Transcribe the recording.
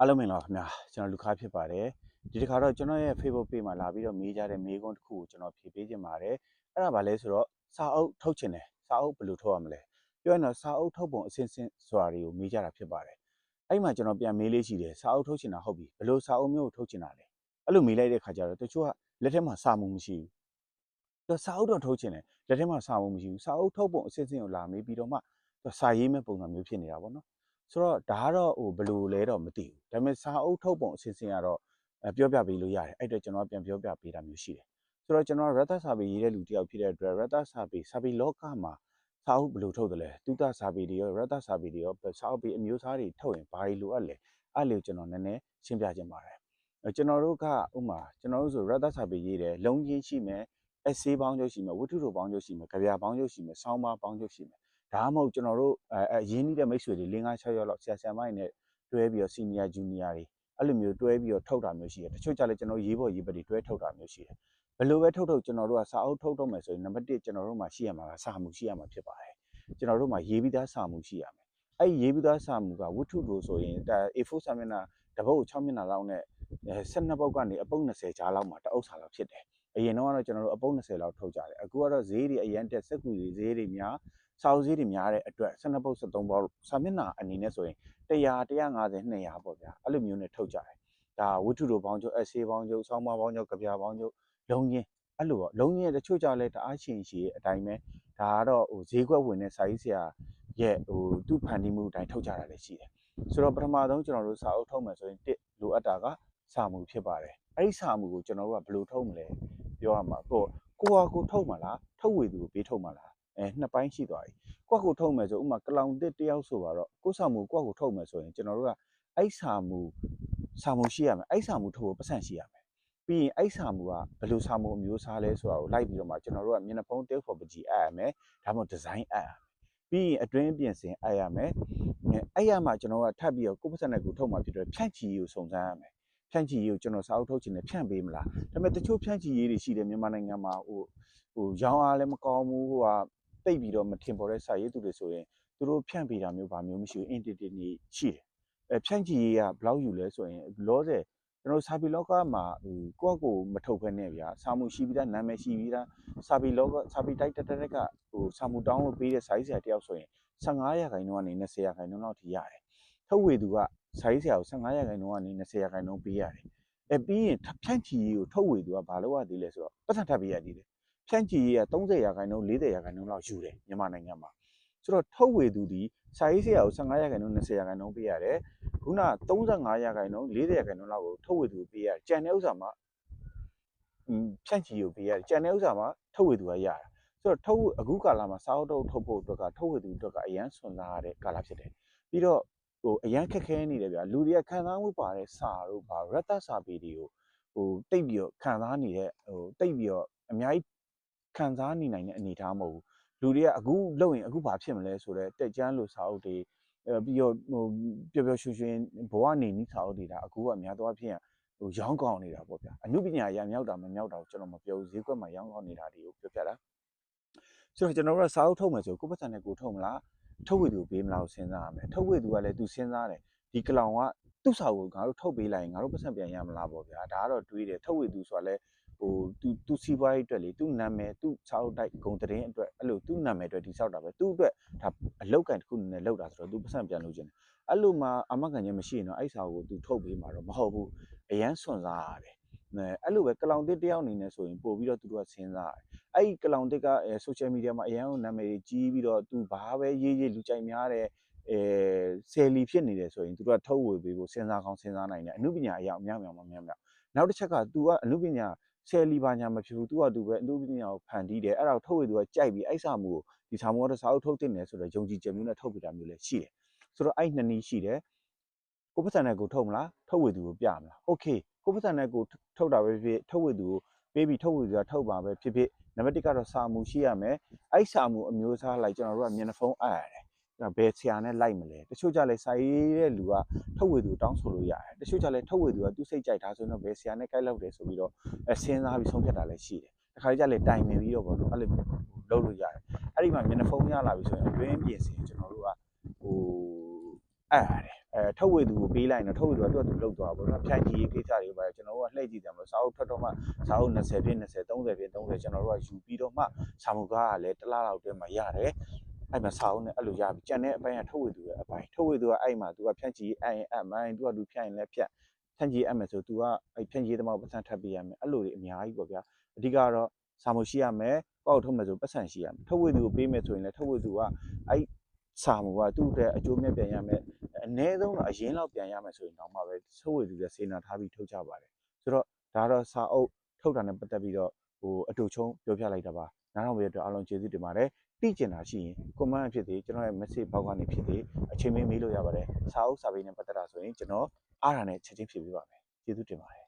အားလုံးမင်္ဂလာပါခင်ဗျာကျွန်တော်လူခါဖြစ်ပါတယ်ဒီတစ်ခါတော့ကျွန်တော်ရဲ့ Facebook page မှာလာပြီးတော့မေးကြတဲ့မေးခွန်းတစ်ခုကိုကျွန်တော်ဖြေပေးခြင်းပါတယ်အဲ့ဒါဘာလဲဆိုတော့စာအုပ်ထုတ်ချင်တယ်စာအုပ်ဘယ်လိုထုတ်ရမလဲပြောရင်တော့စာအုပ်ထုတ်ပုံအစင်းစင်းဆိုတာတွေကိုမေးကြတာဖြစ်ပါတယ်အဲ့မှာကျွန်တော်ပြန်မေးလေးရှိတယ်စာအုပ်ထုတ်ချင်တာဟုတ်ပြီဘယ်လိုစာအုပ်မျိုးကိုထုတ်ချင်တာလဲအဲ့လိုမေးလိုက်တဲ့ခါကျတော့တချို့ကလက်ထက်မှာစာမှုမရှိဘူးတော့စာအုပ်တော့ထုတ်ချင်တယ်လက်ထက်မှာစာမှုမရှိဘူးစာအုပ်ထုတ်ပုံအစင်းစင်းကိုလာမေးပြီးတော့မှစာရေးမဲ့ပုံစံမျိုးဖြစ်နေတာပေါ့နော် ဆိုတော့ဒါကတော့ဟိုဘယ်လိုလဲတော့မသိဘူးဒါပေမဲ့စာအုပ်ထုတ်ပုံအစင်းစင်းကတော့အဲပြောပြပေးလို့ရတယ်အဲ့အတွက်ကျွန်တော်ကပြန်ပြောပြပေးတာမျိုးရှိတယ်ဆိုတော့ကျွန်တော်ရတ္တစာပေရေးတဲ့လူတစ်ယောက်ဖြစ်တဲ့အတွက်ရတ္တစာပေစာပေလောကမှာစာအုပ်ဘယ်လိုထုတ်တယ်လဲတုတစာပေတွေရောရတ္တစာပေတွေရောစာအုပ်ပေအမျိုးအစားတွေထုတ်ရင်ဘာတွေလိုအပ်လဲအဲ့လိုကျွန်တော်နည်းနည်းရှင်းပြခြင်းပါတယ်အဲကျွန်တော်တို့ကဥမာကျွန်တော်တို့ဆိုရတ္တစာပေရေးတယ်လုံးချင်းရှိမယ်အစေးပေါင်းချုပ်ရှိမယ်ဝတ္ထုတို့ပေါင်းချုပ်ရှိမယ်ကြပြပေါင်းချုပ်ရှိမယ်ဆောင်းပါပေါင်းချုပ်ရှိမယ် ဒါမှမဟုတ်ကျွန်တော်တို့အဲအဲရင်းနှီးတဲ့မိတ်ဆွေတွေ၄၅6ရောက်လောက်ဆရာဆရာမတွေနဲ့တွဲပြီးတော့ senior junior တွေအဲ့လိုမျိုးတွဲပြီးတော့ထုတ်တာမျိုးရှိတယ်တချို့ကြလည်းကျွန်တော်ရေးပေါ်ရေးပတွေတွဲထုတ်တာမျိုးရှိတယ်ဘယ်လိုပဲထုတ်ထုတ်ကျွန်တော်တို့ကစာအုပ်ထုတ်တော့မယ်ဆိုရင်နံပါတ်1ကျွန်တော်တို့မှာရှိရမှာကစာမှုရှိရမှာဖြစ်ပါတယ်ကျွန်တော်တို့မှာရေးပြီးသားစာမှုရှိရမယ်အဲ့ရေးပြီးသားစာမှုကဝတ္ထုတို့ဆိုရင် A4 စာမျက်နှာတစ်ပုတ်6မျက်နှာလောက်နဲ့12ပုတ်ကနေအပုတ်20ကြားလောက်မှာတအုပ်စာလောက်ဖြစ်တယ်အရင်တော့ကတော့ကျွန်တော်တို့အပုတ်20လောက်ထုတ်ကြတယ်အခုကတော့ဈေးတွေအရန်တက်စက်ကူတွေဈေးတွေများ စာအုပ်ဈေးတွေများတဲ့အတွက်12ပုတ်73ပုတ်စာမျက်နှာအနေနဲ့ဆိုရင်100 150 200ပေါ့ဗျာအဲ့လိုမျိုးနဲ့ထုတ်ကြတယ်ဒါဝတ္ထုတို့ပေါင်းချုပ်အဆေးပေါင်းချုပ်ဆောင်းပါပေါင်းချုပ်ကြပြပေါင်းချုပ်လုံးချင်းအဲ့လိုပေါ့လုံးချင်းတချို့ကြလဲတအားရှင်ရှိရဲ့အတိုင်းပဲဒါကတော့ဟိုဈေးကွက်ဝင်တဲ့စာရေးဆရာရဲ့ဟိုသူ့ဖန်တီးမှုအတိုင်းထုတ်ကြတာလည်းရှိတယ်ဆိုတော့ပထမဆုံးကျွန်တော်တို့စာအုပ်ထုတ်မယ်ဆိုရင်တစ်လိုအပ်တာကစာမှုဖြစ်ပါတယ်အဲ့ဒီစာမှုကိုကျွန်တော်တို့ကဘယ်လိုထုတ်မလဲပြောရမှာပေါ့ကိုဟာကိုထုတ်မှာလားထုတ်ဝေသူကိုပေးထုတ်မှာလား အဲနှစ်ပိုင်းရှိသွားပြီကိုယ့်ကိုထုတ်မယ်ဆိုဥမာကလောင်တစ်တယောက်ဆိုတော့ကိုယ့်စာမှုကိုယ့်ကိုထုတ်မယ်ဆိုရင်ကျွန်တော်တို့ကအဲ့စာမှုစာမှုရှိရမယ်အဲ့စာမှုထုတ်ဖို့ပတ်စံရှိရမယ်ပြီးရင်အဲ့စာမှုကဘယ်လိုစာမှုအမျိုးအစားလဲဆိုတာကိုလိုက်ပြီးတော့မှကျွန်တော်တို့ကမျက်နှာဖုံးတဲဖော်ပကြီးအပ်ရမယ်ဒါမှမဟုတ်ဒီဇိုင်းအပ်ရမယ်ပြီးရင်အတွင်းပြင်ဆင်အပ်ရမယ်အဲ့ရမှာကျွန်တော်ကထပ်ပြီးတော့ကိုယ့်ပတ်စံနဲ့ကိုထုတ်မှာဖြစ်တော့ဖြန့်ချီကိုစုံစမ်းရမယ်ဖြန့်ချီကိုကျွန်တော်စာအုပ်ထုတ်ချင်တယ်ဖြန့်ပေးမလားဒါပေမဲ့တချို့ဖြန့်ချီရေးတွေရှိတယ်မြန်မာနိုင်ငံမှာဟိုဟိုရောင်းအားလည်းမကောင်းဘူးဟိုက တိတ်ပြီးတော့မထင်ပေါ်တဲ့စာရေးသူတွေဆိုရင်သူတို့ဖြန့်ပေးတာမျိုးဘာမျိုးမရှိဘူးအင်တီတီနေရှိတယ်အဲဖြန့်ချီရေးကဘယ်လောက်ယူလဲဆိုရင်လောဆယ်ကျွန်တော်စာပေလောကမှာဟိုကိုယ့်ကိုမထုတ်ဖက်နဲ့ဗျာစာမှုရှိပြီးသားနာမည်ရှိပြီးသားစာပေလောကစာပေတိုက်တက်တက်ကဟိုစာမှုတောင်းလို့ပေးတဲ့စာရေးဆရာတယောက်ဆိုရင်15ရာခိုင်နှုန်းကနေ20ရာခိုင်နှုန်းလောက်ထိရတယ်ထုတ်ဝေသူကစာရေးဆရာကို15ရာခိုင်နှုန်းကနေ20ရာခိုင်နှုန်းပေးရတယ်အဲပြီးရင်ဖြန့်ချီရေးကိုထုတ်ဝေသူကဘာလို့ရသေးလဲဆိုတော့ပတ်စံထပ်ပေးရသေးတယ် ဖြန့်ချီရေးက30ရာခိုင်နှုန်း40ရာခိုင်နှုန်းလောက်ယူတယ်မြန်မာနိုင်ငံမှာဆိုတော့ထုတ်ဝေသူဒီစာရေးဆရာကို15ရာခိုင်နှုန်း20ရာခိုင်နှုန်းပေးရတယ်ခုန35ရာခိုင်နှုန်း40ရာခိုင်နှုန်းလောက်ကိုထုတ်ဝေသူပေးရတယ်ကြံတဲ့ဥစ္စာမှာဖြန့်ချီကိုပေးရတယ်ကြံတဲ့ဥစ္စာမှာထုတ်ဝေသူကရတာဆိုတော့ထုတ်အခုကာလမှာစာအုပ်ထုတ်ထုတ်ဖို့အတွက်ကထုတ်ဝေသူအတွက်ကအရန်ဆွန်စားရတဲ့ကာလဖြစ်တယ်ပြီးတော့ဟိုအရန်ခက်ခဲနေတယ်ဗျာလူတွေကခံစားမှုပါတဲ့စာတို့ဘာရတ္တစာပေတွေကိုဟိုတိတ်ပြီးတော့ခံစားနေတဲ့ဟိုတိတ်ပြီးတော့အများကြီး ခံစားနေနိုင်တဲ့အနေအထားမဟုတ်ဘူးလူတွေကအခုလုပ်ရင်အခုဘာဖြစ်မလဲဆိုတော့တက်ကြမ်းလို့စာအုပ်တွေအဲပြီးတော့ဟိုပျော်ပျော်ရွှင်ရွှင်ဘဝနေနီးစာအုပ်တွေဒါအခုကအများသောအားဖြင့်ဟိုရောင်းကောင်းနေတာပေါ့ဗျာအမှုပညာရမြောက်တာမမြောက်တာကိုကျွန်တော်မပြောဘူးဈေးကွက်မှာရောင်းကောင်းနေတာတွေကိုပြောပြတာဆိုတော့ကျွန်တော်တို့ကစာအုပ်ထုတ်မယ်ဆိုကိုယ့်ပတ်စံနဲ့ကိုထုတ်မလားထုတ်ဝေသူပေးမလားကိုစဉ်းစားရမယ်ထုတ်ဝေသူကလည်းသူစဉ်းစားတယ်ဒီကလောင်ကသူ့စာကိုငါတို့ထုတ်ပေးလိုက်ရင်ငါတို့ပတ်စံပြန်ရမလားပေါ့ဗျာဒါကတော့တွေးတယ်ထုတ်ဝေသူဆိုတာလည်း ဟိုသူသူစီးပွားရေးအတွက်လေသူ့နာမည်သူ့စာအုပ်တိုက်ဂုံတရင်အတွက်အဲ့လိုသူ့နာမည်အတွက်ဒီဆောက်တာပဲသူ့အတွက်ဒါအလောက်ကန်တစ်ခုနဲ့လောက်တာဆိုတော့သူပတ်စံပြန်လို့ခြင်းအဲ့လိုမှအမကန်ချင်းမရှိရင်တော့အဲ့စာကိုသူထုတ်ပေးမှာတော့မဟုတ်ဘူးအရန်စွန့်စားရတယ်အဲ့လိုပဲကလောင်တစ်တယောက်အနေနဲ့ဆိုရင်ပို့ပြီးတော့သူတို့ကစဉ်းစားတယ်အဲ့ဒီကလောင်တစ်ကအဲ social media မှာအရန်ကိုနာမည်ကြီးပြီးတော့သူဘာပဲရေးရေးလူကြိုက်များတဲ့အဲဆယ်လီဖြစ်နေတယ်ဆိုရင်သူတို့ကထုတ်ဝေပေးဖို့စဉ်းစားကောင်းစဉ်းစားနိုင်တယ်အမှုပညာအရာအများများမများများနောက်တစ်ချက်က तू ကအမှုပညာ ဆယ်လီပါညာမဖြစ်ဘူး तू က तू ပဲအမှုပညာကိုဖန်တီးတယ်အဲ့ဒါကိုထုတ်ဝေသူကကြိုက်ပြီးအဲ့စာမှုကိုဒီစာမှုကတော့စာအုပ်ထုတ်တင်တယ်ဆိုတော့ယုံကြည်ချက်မျိုးနဲ့ထုတ်ပေးတာမျိုးလည်းရှိတယ်ဆိုတော့အဲ့နှစ်နည်းရှိတယ်ကိုပတ်စံနဲ့ကိုထုတ်မလားထုတ်ဝေသူကိုပြမလားโอเคကိုပတ်စံနဲ့ကိုထုတ်တာပဲဖြစ်ထုတ်ဝေသူကိုပေးပြီးထုတ်ဝေသူကထုတ်ပါပဲဖြစ်ဖြစ်နံပါတ်1ကတော့စာမှုရှိရမယ်အဲ့စာမှုအမျိုးအစားလိုက်ကျွန်တော်တို့ကမျက်နှာဖုံးအပ်ရတယ် ် ဘယ်ဆရာနဲ့လိုက်မလဲတချို့ကြလဲစာရေးတဲ့လူကထုတ်ဝေသူတောင်းဆိုလို့ရတယ်တချို့ကြလဲထုတ်ဝေသူကသူ့စိတ်ကြိုက်တာဆိုတော့ဘယ်ဆရာနဲ့ကြိုက်လောက်တယ်ဆိုပြီးတော့အဲစဉ်းစားပြီးဆုံးဖြတ်တာလည်းရှိတယ်တခါကြလဲတိုင်ပင်ပြီးတော့ပေါ့နော်အဲ့လိုလုပ်လို့ရတယ်အဲ့ဒီမှာမျက်နှာဖုံးရလာပြီဆိုရင်အတွင်းပြင်ဆင်ကျွန်တော်တို့ကဟိုအဲ့ရတယ်အဲအဲထုတ်ဝေသူကိုပေးလိုက်ရင်တော့ထုတ်ဝေသူကသူ့အတူလောက်သွားပါဘောနော်ဖြန့်ကြည့်ရေးကိစ္စတွေပါကျွန်တော်တို့ကလှည့်ကြည့်တယ်မလို့စာအုပ်ထွက်တော့မှစာအုပ်20ပြည့်20 30ပြည့်30ကျွန်တော်တို့ကယူပြီးတော့မှစာမုကားကလည်းတစ်လားလောက်တည်းမှရတယ် အဲ့မှာစာအုပ်နဲ့အဲ့လိုရပြီကြံတဲ့အပိုင်းကထုတ်ဝေသူရဲ့အပိုင်းထုတ်ဝေသူကအဲ့မှာသူကဖြန့်ကြည့်ရေးအဲ့ရင်အဲ့မိုင်းသူကသူဖြန့်ရင်လည်းဖြန့်ဖြန့်ကြည့်အပ်မယ်ဆိုသူကအဲ့ဖြန့်ကြည့်သမားကိုပတ်စံထပ်ပေးရမယ်အဲ့လိုတွေအများကြီးပေါ့ဗျာအဓိကတော့စာမရှိရမယ်ကောက်ထုတ်မယ်ဆိုပတ်စံရှိရမယ်ထုတ်ဝေသူကိုပေးမယ်ဆိုရင်လည်းထုတ်ဝေသူကအဲ့စာမကသူ့အတွက်အကျိုးမြတ်ပြန်ရမယ်အနည်းဆုံးတော့အရင်လောက်ပြန်ရမယ်ဆိုရင်တော့မှပဲထုတ်ဝေသူရဲ့စေနာထားပြီးထုတ်ကြပါတယ်ဆိုတော့ဒါကတော့စာအုပ်ထုတ်တာနဲ့ပတ်သက်ပြီးတော့ဟိုအတူချုံပြောပြလိုက်တာပါ နားထောင်ပြီးတော့အားလုံးကျေးဇူးတင်ပါတယ်သိကျင်တာရှိရင် comment ဖြစ်သေးကျွန်တော်ရဲ့ message ဘောက်ကနေဖြစ်သေးအချိန်မင်းမေးလို့ရပါတယ်စာအုပ်စာပေနဲ့ပတ်သက်တာဆိုရင်ကျွန်တော်အားရနဲ့ချက်ချင်းဖြေပေးပါမယ်ကျေးဇူးတင်ပါတယ်